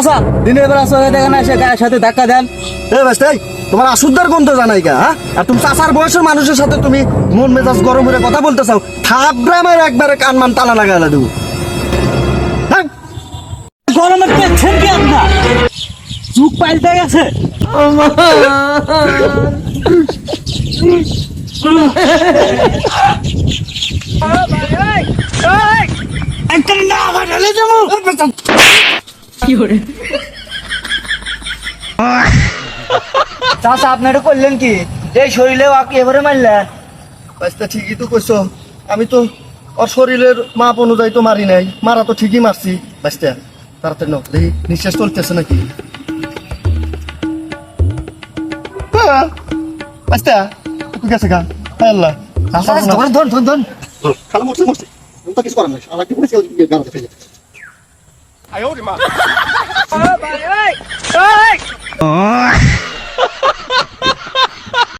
চাচা দিনের বেলা সবাই দেখেন এসে গায়ের সাথে ধাক্কা দেন। এ বাস্তে তোমার আসুদ্দার গন্ধ জানাই গা হ্যাঁ? আর তুমি চাচার বয়সের মানুষের সাথে তুমি মন মেজাজ গরম করে কথা বলতে চাও থাপ গ্রামের একবারে কান মান তালা লাগা দেবো হ্যাঁ? গরমে পেয়েছেন কি আপনার যুগ পাল্টে গেছে। একটা না বাড়ালে যাব চাচা আপনি এটা করলেন কি? এই শরীরে এবারে মারলেন বাস্তে ঠিকই তো কইছো আমি তো ওর শরীরের মাপ অনুযায়ী তো মারি নাই। মারা তো ঠিকই মারছি। বাস্তে তাড়াতাড়ি নাও। দেখি নিঃশ্বাস চলতেছে নাকি? হ্যাঁ, বাস্তে তুই গেছে গা। আল্লাহ। ধর ধর ধর ধর খালা মরছে মরছে। কিছু করার নাই। আমার কি পুলিশ গাড়াতে ফেলে Oh,